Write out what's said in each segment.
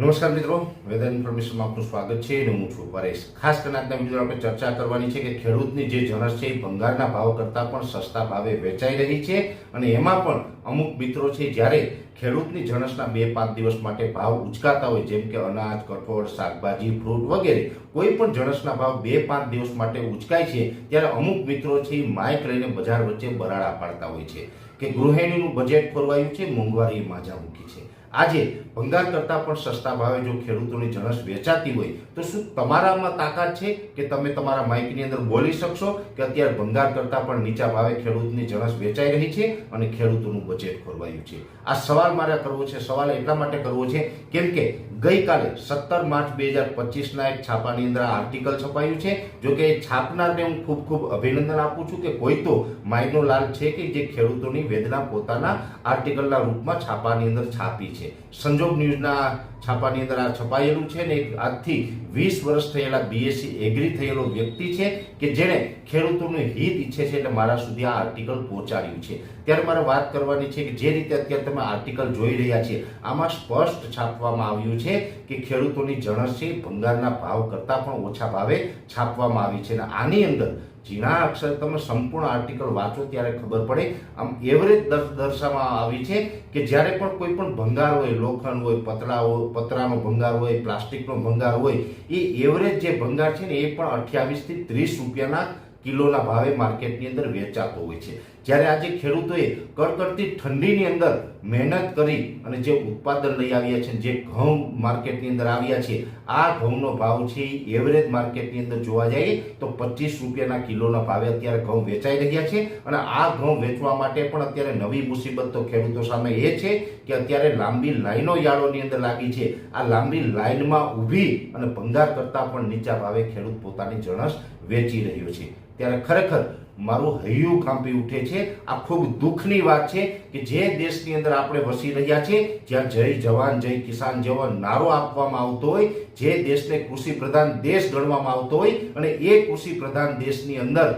નમસ્કાર મિત્રો વેધર ઇન્ફોર્મેશનમાં આપનું સ્વાગત છે અને હું છું પરેશ. ખાસ કરીને આજના વીડિયો આપણે ચર્ચા કરવાની છે કે ખેડૂતની જે જણસ છે એ ભંગારના ભાવ કરતાં પણ સસ્તા ભાવે વેચાઈ રહી છે અને એમાં પણ અમુક મિત્રો છે જ્યારે ખેડૂતની જણસના બે પાંચ દિવસ માટે ભાવ ઉચકાતા હોય, જેમ કે અનાજ, કઠોળ, શાકભાજી ફ્રૂટ વગેરે, કોઈ પણ જણસના ભાવ બે પાંચ દિવસ માટે ઉચકાય છે, ત્યારે અમુક મિત્રો છે એ માઇક લઈને બજાર વચ્ચે બરાડા પાડતા હોય છે કે ગૃહિણીનું બજેટ ખોરવાયું છે, મોંઘવારી માજા મૂકી છે. આજે ભંગાર કરતાં પણ સસ્તા ભાવે જો ખેડૂતોની જણસ વેચાતી હોય, તો શું તમારામાં તાકાત છે કે તમે તમારા માઇકની અંદર બોલી શકશો કે અત્યારે ભંગાર કરતાં પણ નીચા ભાવે ખેડૂતની જણસ વેચાઈ રહી છે અને ખેડૂતોનું બજેટ ખોરવાયું છે? આ સવાલ મારે કરવો છે, સવાલ એટલા માટે કરવો છે, કેમ કે ગઈકાલે સત્તર માર્ચ બે હજાર પચીસના એક છાપાની અંદર આર્ટિકલ છપાયું છે. જો કે છાપનારને હું ખૂબ ખૂબ અભિનંદન આપું છું કે કોઈ તો માયનો લાલ છે કે જે ખેડૂતોની વેદના પોતાના આર્ટિકલના રૂપમાં છાપાની અંદર છાપી છે. સંજોગ ન્યૂઝના છાપાની અંદર આ છપાયેલું છે ને આજથી વીસ વર્ષ થયેલા બીએસસી એગ્રી થયેલો વ્યક્તિ છે કે જેણે ખેડૂતોનું હિત ઈચ્છે છે એટલે મારા સુધી આ આર્ટિકલ પહોંચાડ્યું છે. ત્યારે મારે વાત કરવાની છે કે જે રીતે અત્યારે તમે આર્ટિકલ જોઈ રહ્યા છે, આમાં સ્પષ્ટ છાપવામાં આવ્યું છે કે ખેડૂતોની જણસી ભંગારના ભાવ કરતાં પણ ઓછા ભાવે છાપવામાં આવી છે. અને આની અંદર ઝીણા અક્ષર તમે સંપૂર્ણ આર્ટિકલ વાંચો ત્યારે ખબર પડે. આમ એવરેજ દર્શાવવામાં આવી છે કે જ્યારે પણ કોઈ પણ ભંગાર હોય, લોખંડ હોય, પતરા હોય, પતરાનો ભંગાર હોય, પ્લાસ્ટિકનો ભંગાર હોય, એ એવરેજ જે ભંગાર છે ને એ પણ અઠ્યાવીસથી ત્રીસ રૂપિયાના કિલોના ભાવે માર્કેટની અંદર વેચાતો હોય છે. જ્યારે આજે ખેડૂતોએ કડકડતી ઠંડીની અંદર મહેનત કરી અને જે ઉત્પાદન લઈ આવ્યા છે જે ઘઉં માર્કેટની અંદર આવ્યા છે, આ ઘઉંનો ભાવ છે એવરેજ માર્કેટની અંદર જોવા જઈએ તો પચીસ રૂપિયાના કિલોના ભાવે અત્યારે ઘઉં વેચાઈ રહ્યા છે અને આ ઘઉં વેચવા માટે પણ અત્યારે નવી મુસીબત તો ખેડૂતો સામે એ છે કે અત્યારે લાંબી લાઈનો યાર્ડોની અંદર લાગી છે. આ લાંબી લાઈનમાં ઊભી અને ભંગાર કરતાં પણ નીચા ભાવે ખેડૂત પોતાની જણસ વેચી રહ્યો છે. ત્યારે ખરેખર મારું હૈયું કાંપી ઉઠે છે. આ ખૂબ દુઃખની વાત છે કે જે દેશની અંદર આપણે વસી રહ્યા છે જ્યાં જય જવાન, જય કિસાન જેવો નારો આપવામાં આવતો હોય, જે દેશને કૃષિ પ્રધાન દેશ ગણવામાં આવતો હોય, અને એ કૃષિ પ્રધાન દેશની અંદર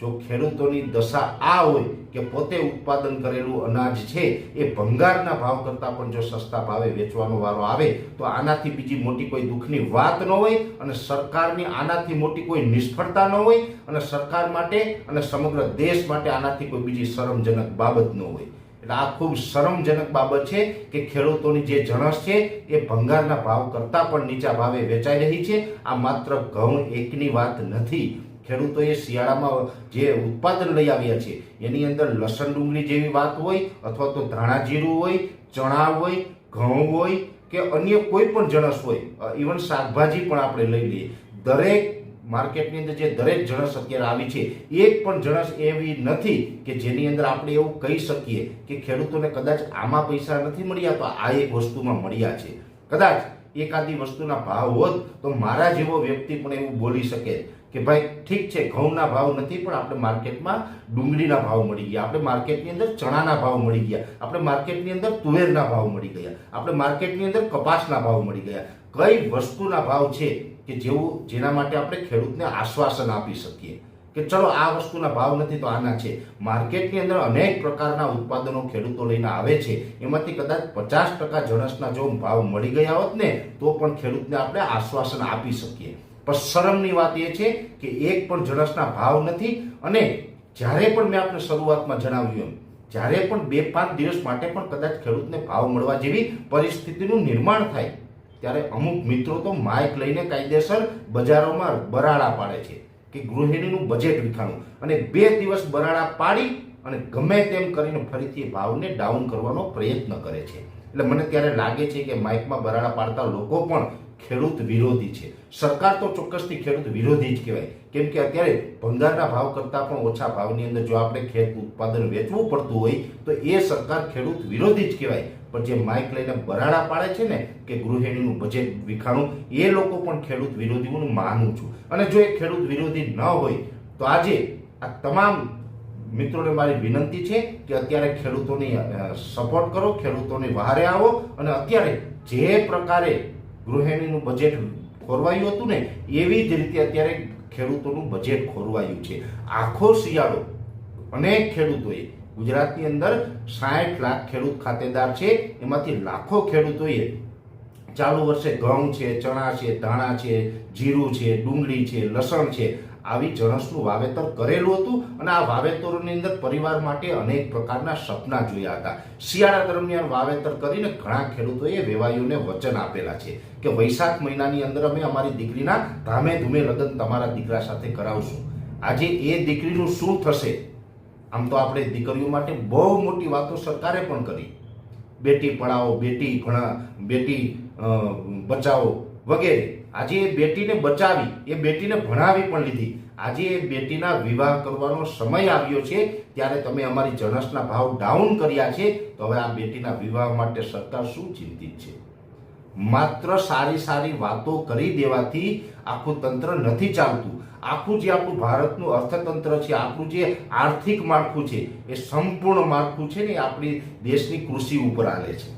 જો ખેડૂતોની દશા આ હોય કે પોતે ઉત્પાદન કરેલું અનાજ છે, એ ભંગારના ભાવ કરતાં પણ જો સસ્તા ભાવે વેચવાનો વારો આવે, તો આનાથી બીજી મોટી કોઈ દુઃખની વાત ન હોય અને સરકારની આનાથી મોટી કોઈ નિષ્ફળતા ન હોય અને સરકાર માટે અને સમગ્ર દેશ માટે આનાથી કોઈ બીજી શરમજનક બાબત ન હોય. એટલે આ ખૂબ શરમજનક બાબત છે કે ખેડૂતોની જે જણસ છે, એ ભંગારના ભાવ કરતાં પણ નીચા ભાવે વેચાઈ રહી છે. આ માત્ર ઘઉં એકની વાત નથી ખેડૂતોએ શિયાળામાં જે ઉત્પાદન લઈ આવ્યા છે, એની અંદર લસણ ડુંગળી જેવી વાત હોય અથવા તો ધાણા જીરું હોય, ચણા હોય, ઘઉં હોય કે અન્ય કોઈ પણ જણસ હોય ઇવન શાકભાજી પણ આપણે લઈ લઈએ. દરેક માર્કેટની અંદર જે દરેક જણસ અત્યારે આવી છે, એક પણ જણસ એવી નથી કે જેની અંદર આપણે એવું કહી શકીએ કે ખેડૂતોને કદાચ આમાં પૈસા નથી મળ્યા તો આ એક વસ્તુમાં મળ્યા છે. કદાચ એકાદી વસ્તુના ભાવ હોત તો મારા જેવો વ્યક્તિ પણ એવું બોલી શકે કે ભાઈ, ઠીક છે, ઘઉંના ભાવ નથી, પણ આપણે માર્કેટમાં ડુંગળીના ભાવ મળી ગયા. આપણે માર્કેટની અંદર ચણાના ભાવ મળી ગયા. આપણે માર્કેટની અંદર તુવેરના ભાવ મળી ગયા. આપણે માર્કેટની અંદર કપાસના ભાવ મળી ગયા. કઈ વસ્તુના ભાવ છે કે જેવું, જેના માટે આપણે ખેડૂતને આશ્વાસન આપી શકીએ? કે ચલો આ વસ્તુના ભાવ નથી તો આના છે. માર્કેટની અંદર અનેક પ્રકારના ઉત્પાદનો ખેડૂતો લઈને આવે છે. એમાંથી કદાચ પચાસ ટકા જણસના જો ભાવ મળી ગયા હોત ને, તો પણ ખેડૂતને આપણે આશ્વાસન આપી શકીએ. પણ શરમની વાત એ છે કે એક પણ જણસના ભાવ નથી અને જ્યારે પણ મેં આપને શરૂઆતમાં જણાવ્યું એમ, જ્યારે પણ બે પાંચ દિવસ માટે પણ કદાચ ખેડૂતને ભાવ મળવા જેવી પરિસ્થિતિનું નિર્માણ થાય, ત્યારે અમુક મિત્રો તો માઇક લઈને કાયદેસર બજારોમાં બરાડા પાડે છે. કે ગૃહિણીનું બજેટ વિખાણું. અને બે દિવસ બરાડા પાડી અને ગમે તેમ કરીને ફરીથી ભાવને ડાઉન કરવાનો પ્રયત્ન કરે છે. એટલે મને ત્યારે લાગે છે કે માઇકમાં બરાડા પાડતા લોકો પણ ખેડૂત વિરોધી છે. સરકાર તો ચોક્કસથી ખેડૂત વિરોધી જ કહેવાય. કેમ કે અત્યારે ભંગારના ભાવ કરતાં પણ ઓછા ભાવની અંદર જો આપણે ખેત ઉત્પાદન વેચવું પડતું હોય, તો એ સરકાર ખેડૂત વિરોધી જ કહેવાય. પણ જે માઇક લઈને બરાડા પાડે છે ને, કે ગૃહિણીનું બજેટ વિખાણું, એ લોકો પણ ખેડૂત વિરોધી હું માનું છું. અને જો એ ખેડૂત વિરોધી ન હોય, તો આજે આ તમામ મિત્રોને મારી વિનંતી છે કે અત્યારે ખેડૂતોની સપોર્ટ કરો, ખેડૂતોની વહારે આવો. અને અત્યારે જે પ્રકારે ગૃહિણીનું બજેટ ખોરવાયું હતું ને, એવી જ રીતે અત્યારે ખેડૂતોનું બજેટ ખોરવાયું છે. આખો શિયાળો અનેક ખેડૂતોએ ગુજરાતની અંદર સાઠ લાખ ખેડૂત ખાતેદાર છે. એમાંથી લાખો ખેડૂતોએ ચાલુ વર્ષે ઘઉં છે, ચણા છે, ધાણા છે, જીરું છે, ડુંગળી છે, લસણ છે. આવી જણસનું વાવેતર કરેલું હતું અને આ વાવેતરોની અંદર પરિવાર માટે અનેક પ્રકારના સપના જોયા હતા. શિયાળા દરમિયાન વાવેતર કરીને ઘણા ખેડૂતોએ વેવાઈઓને વચન આપેલા છે કે વૈશાખ મહિનાની અંદર અમે અમારી દીકરીના ધામે ધૂમે લગ્ન તમારા દીકરા સાથે કરાવશું. આજે એ દીકરીનું શું થશે? આમ તો આપણે દીકરીઓ માટે બહુ મોટી વાતો સરકારે પણ કરી. બેટી પઢાઓ, બેટી ભણા, બેટી બચાવો વગેરે. આજે એ બેટીને બચાવી, એ બેટીને ભણાવી પણ લીધી. આજે એ બેટીના વિવાહ કરવાનો સમય આવ્યો છે, ત્યારે તમે અમારી જણસના ભાવ ડાઉન કર્યા છે, તો હવે આ બેટીના વિવાહ માટે સરકાર શું ચિંતિત છે? માત્ર સારી સારી વાતો કરી દેવાથી આખું તંત્ર નથી ચાલતું. આખું જે આપણું ભારતનું અર્થતંત્ર છે આપણું જે આર્થિક માળખું છે, એ સંપૂર્ણ માળખું છે ને આપણી દેશની કૃષિ ઉપર આવે છે.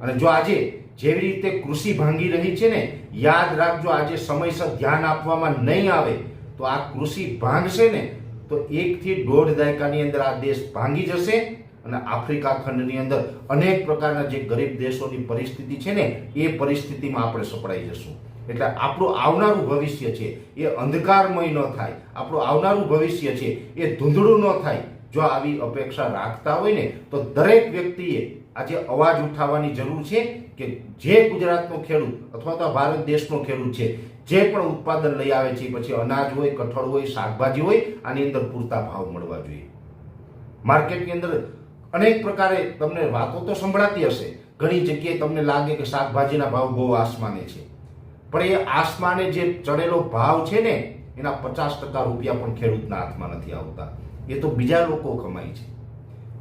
અને જો આજે જેવી રીતે કૃષિ ભાંગી રહી છે ને, યાદ રાખજો આજે સમયસર ધ્યાન આપવામાં નહીં આવે, તો આ કૃષિ ભાંગશે ને, તો એકથી દોઢ દાયકાની અંદર આ દેશ ભાંગી જશે અને આફ્રિકા ખંડની અંદર અનેક પ્રકારના જે ગરીબ દેશોની પરિસ્થિતિ છે ને, એ પરિસ્થિતિમાં આપણે સપડાઈ જશું. એટલે આપણું આવનારું ભવિષ્ય છે, એ અંધકારમય ન થાય. આપણું આવનારું ભવિષ્ય છે, એ ધૂંધળું ન થાય. જો આવી અપેક્ષા રાખતા હોય ને, તો દરેક વ્યક્તિએ આજે અવાજ ઉઠાવવાની જરૂર છે કે જે ગુજરાતનો ખેડૂત અથવા તો ભારત દેશનો ખેડૂત છે, જે પણ ઉત્પાદન લઈ આવે છે પછી અનાજ હોય, કઠોળ હોય, શાકભાજી હોય, આની અંદર પૂરતા ભાવ મળવા જોઈએ. માર્કેટની અંદર અનેક પ્રકારે તમને વાતો તો સંભળાતી હશે. ઘણી જગ્યાએ તમને લાગે કે શાકભાજીના ભાવ બહુ આસમાને છે. પણ એ આસમાને જે ચડેલો ભાવ છે ને, એના પચાસ ટકા રૂપિયા પણ ખેડૂતના હાથમાં નથી આવતા. એ તો બીજા લોકો કમાય છે.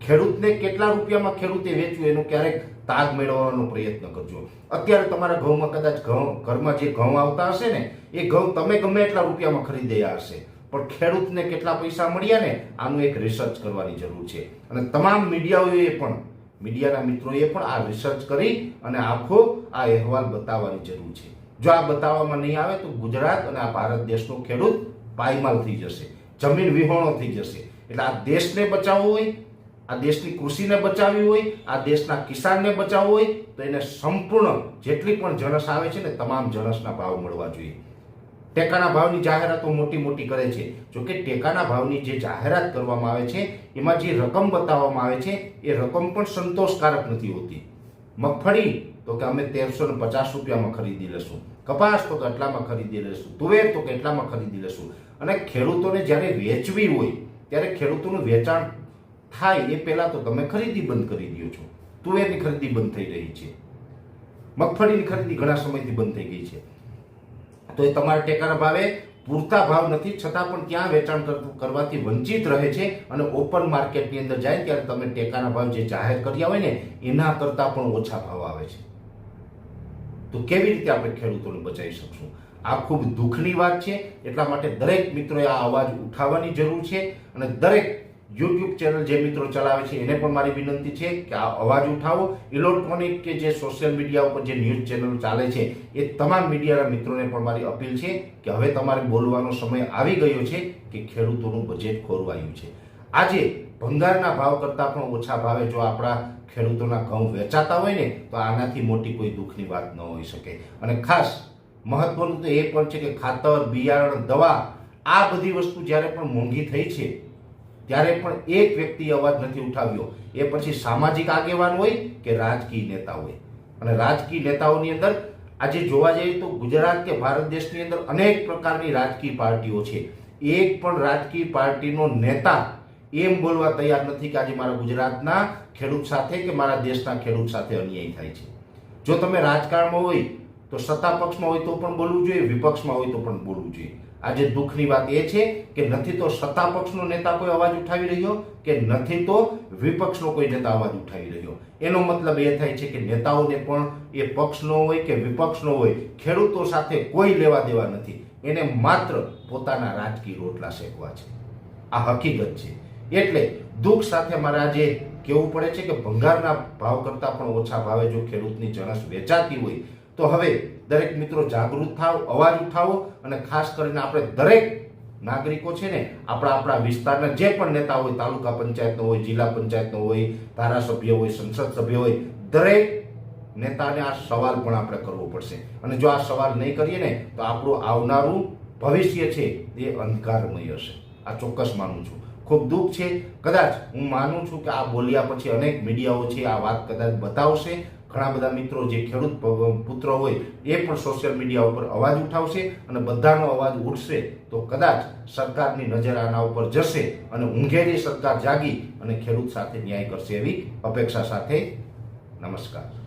ખેડૂતને કેટલા રૂપિયામાં ખેડૂતે વેચ્યું એનો ક્યારેક તાગ મેળવવાનો પ્રયત્ન કરજો. અત્યારે તમારા ઘઉંમાં કદાચ ઘઉં, ઘરમાં જે ઘઉં આવતા હશે ને, એ ઘઉં તમે ગમે એટલા રૂપિયામાં ખરીદ્યા હશે. પણ ખેડૂતને કેટલા પૈસા મળ્યા ને, આનું એક રિસર્ચ કરવાની જરૂર છે. અને તમામ મીડિયાઓએ પણ, મીડિયાના મિત્રોએ પણ આ રિસર્ચ કરી અને આખો આ અહેવાલ બતાવવાની જરૂર છે. જો આ બતાવવામાં નહીં આવે તો ગુજરાત અને આ ભારત દેશનો ખેડૂત પાયમાલ થઈ જશે, જમીન વિહોણો થઈ જશે. એટલે આ દેશને બચાવવો હોય, આ દેશની કૃષિને બચાવવી હોય, આ દેશના કિસાનને બચાવવો હોય, તો એને સંપૂર્ણ જેટલી પણ જણસ આવે છે ને તમામ જણસના ભાવ મળવા જોઈએ. ટેકાના ભાવની જાહેરાતો મોટી મોટી કરે છે. જો કે ટેકાના ભાવની જે જાહેરાત કરવામાં આવે છે, એમાં જે રકમ બતાવવામાં આવે છે, એ રકમ પણ સંતોષકારક નથી હોતી. મગફળી, તો કે અમે તેરસો પચાસ રૂપિયામાં ખરીદી લેશું કપાસ તો કેટલામાં ખરીદી લેશું, તુવેર તો કેટલામાં ખરીદી લેશું. અને ખેડૂતોને જ્યારે વેચવી હોય, ત્યારે ખેડૂતોનું વેચાણ થાય એ પહેલાં તો તમે ખરીદી બંધ કરી દો છો. તુવેરની ખરીદી બંધ થઈ રહી છે. મગફળીની ખરીદી ઘણા સમયથી બંધ થઈ ગઈ છે. તો એ તમારા ટેકાના ભાવે પૂરતા ભાવ નથી, છતાં પણ ત્યાં વેચાણ કર- કરવાથી વંચિત રહે છે અને ઓપન માર્કેટની અંદર જાય ત્યારે તમે ટેકાના ભાવ જે જાહેર કર્યા હોય ને, એના કરતાં પણ ઓછા ભાવ આવે છે. તો કેવી રીતે આપણે ખેડૂતોને બચાવી શકશું? આ ખૂબ દુઃખની વાત છે. એટલા માટે દરેક મિત્રોએ આ અવાજ ઉઠાવવાની જરૂર છે અને દરેક યુટ્યુબ ચેનલ જે મિત્રો ચલાવે છે એને પણ મારી વિનંતી છે કે આ અવાજ ઉઠાવો. ઇલેક્ટ્રોનિક કે જે સોશિયલ મીડિયા ઉપર જે ન્યૂઝ ચેનલ ચાલે છે એ તમામ મીડિયાના મિત્રોને પણ મારી અપીલ છે કે હવે તમારે બોલવાનો સમય આવી ગયો છે કે ખેડૂતોનું બજેટ ખોરવાયું છે. આજે ભંગારના ભાવ કરતાં પણ ઓછા ભાવે. જો આપણા ખેડૂતોના ઘઉં વેચાતા હોય ને, તો આનાથી મોટી કોઈ દુઃખની વાત ન હોઈ શકે. અને ખાસ મહત્વનું તો એ પણ છે કે ખાતર, બિયારણ, દવા, આ બધી વસ્તુ જ્યારે પણ મોંઘી થઈ છે, ત્યારે પણ એક વ્યક્તિ અવાજ નથી ઉઠાવ્યો. એ પછી સામાજિક આગેવાન હોય કે રાજકીય નેતા હોય. અને રાજકીય નેતાઓની અંદર આજે જોવા જઈએ તો ગુજરાત કે ભારત દેશની અંદર અનેક પ્રકારની રાજકીય પાર્ટીઓ છે. એક પણ રાજકીય પાર્ટીનો નેતા એમ બોલવા તૈયાર નથી કે આજે મારા ગુજરાતના ખેડૂત સાથે કે મારા દેશના ખેડૂત સાથે અન્યાય થાય છે. જો તમે રાજકારણમાં હોય તો સત્તા પક્ષમાં હોય તો પણ બોલવું જોઈએ, વિપક્ષમાં હોય તો પણ બોલવું જોઈએ. આજે દુઃખની વાત એ છે કે નથી તો સત્તા પક્ષનો નેતા કોઈ અવાજ ઉઠાવી રહ્યો કે નથી તો વિપક્ષનો કોઈ નેતા અવાજ ઉઠાવી રહ્યો? એનો મતલબ એ થાય છે કે નેતાઓને પણ એ પક્ષનો હોય કે વિપક્ષનો હોય, ખેડૂતો સાથે કોઈ લેવા દેવા નથી. એને માત્ર પોતાના રાજકીય રોટલા શેકવા છે. આ હકીકત છે. એટલે દુઃખ સાથે મારે આજે કહેવું પડે છે કે ભંગારના ભાવ કરતાં પણ ઓછા ભાવે જો ખેડૂતની જણસ વેચાતી હોય, તો હવે દરેક મિત્રો જાગૃત થાવ અવાજ ઉઠાવો અને ખાસ કરીને આપણે દરેક નાગરિકો છે ને, આપણા આપણા વિસ્તારના જે પણ નેતા હોય, તાલુકા પંચાયતનો હોય, જિલ્લા પંચાયતનો હોય, ધારાસભ્ય હોય, સંસદ સભ્ય હોય, દરેક નેતાને આ સવાલ પણ આપણે કરવો પડશે. અને જો આ સવાલ નહીં કરીએ ને, તો આપણું આવનારું ભવિષ્ય છે એ અંધકારમય હશે. આ ચોક્કસ માનું છું. ખૂબ દુઃખ છે. કદાચ હું માનું છું કે આ બોલ્યા પછી અનેક મીડિયાઓ છે આ વાત કદાચ બતાવશે. ઘણા બધા મિત્રો જે ખેડૂત પુત્ર હોય એ પણ સોશિયલ મીડિયા ઉપર અવાજ ઉઠાવશે અને બધાનો અવાજ ઉઠશે તો કદાચ સરકારની નજર આના ઉપર જશે અને ઊંઘેરી સરકાર જાગી અને ખેડૂત સાથે ન્યાય કરશે એવી અપેક્ષા સાથે નમસ્કાર.